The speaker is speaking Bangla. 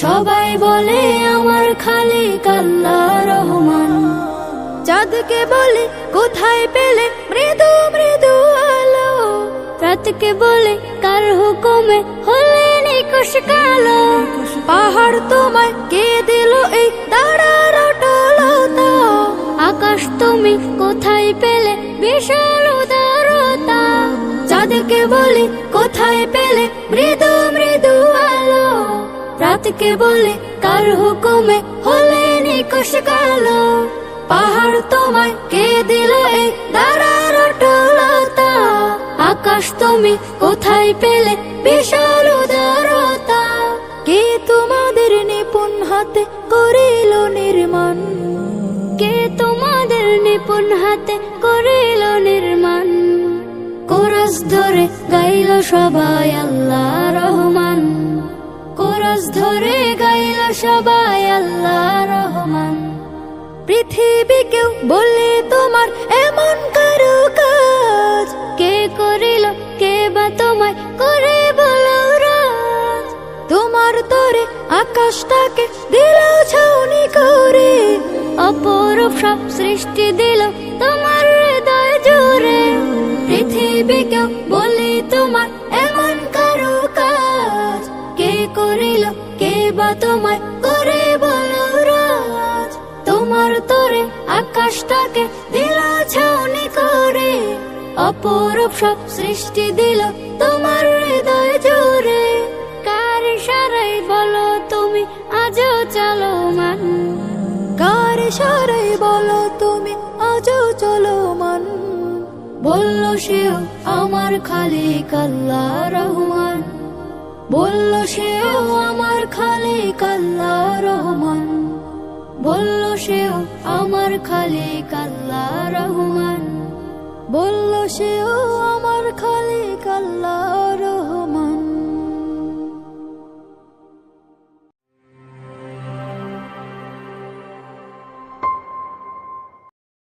সবাই বলে আমার খালি কাল্লা রহমান। চাঁদকে বলে কোথায় পেলে মৃদু মৃদু আলো? রাতকে বলে কার হুকুমে হলে নিকশ কালো? পাহাড় তোমায় কে দিল এই দাঁড়ার অটলতা? আকাশ তুমি কোথায় পেলে বিশাল উদারতা? চাঁদকে বলে কোথায় পেলে মৃদু রাতকে বলে কার হুকুমে? হলে নিকশ কালো পাহাড় তোমায় কে দিল এই দাঁড়ার আকাশ তুমি কোথায় পেলে বিশাল উদারতা? কে তোমাদের নিপুণ হাতে করিল নির্মাণ? কে তোমাদের নিপুণ হাতে করিল নির্মাণ? কোরস ধরে গাইল সবাই আল্লাহ রহমান। কোরস ধরে গাইল সবাই আল্লাহ রহমান। পৃথিবী কেউ বলে তোমার এমন কারও কাজ? কে করিল, কে বা তোমায় করে বলো রাজ? তোমার তরে আকাশটাকে দিল ছাউনি করে। অপরূপ সব সৃষ্টি দিল তোমার হৃদয় জুড়ে। পৃথিবী কেউ বলে তোমার করিল, কে বা তোমায় করে বলো রাজ? তোমার তরে আকাশটাকে দিল ছাউনি করে। অপরূপ সব সৃষ্টি দিল তোমার হৃদয় জুড়ে। কার সারাই বলো তুমি, আজও চলো মান কার সারাই বলো তুমি, আজও চলো মান বলল সেও আমার খালি কাল্লা রহমান। বলল সেও আমার খালি কাল্লা রহমান। বলল সেও আমার খালি কাল্লা রহমান। বলল সেও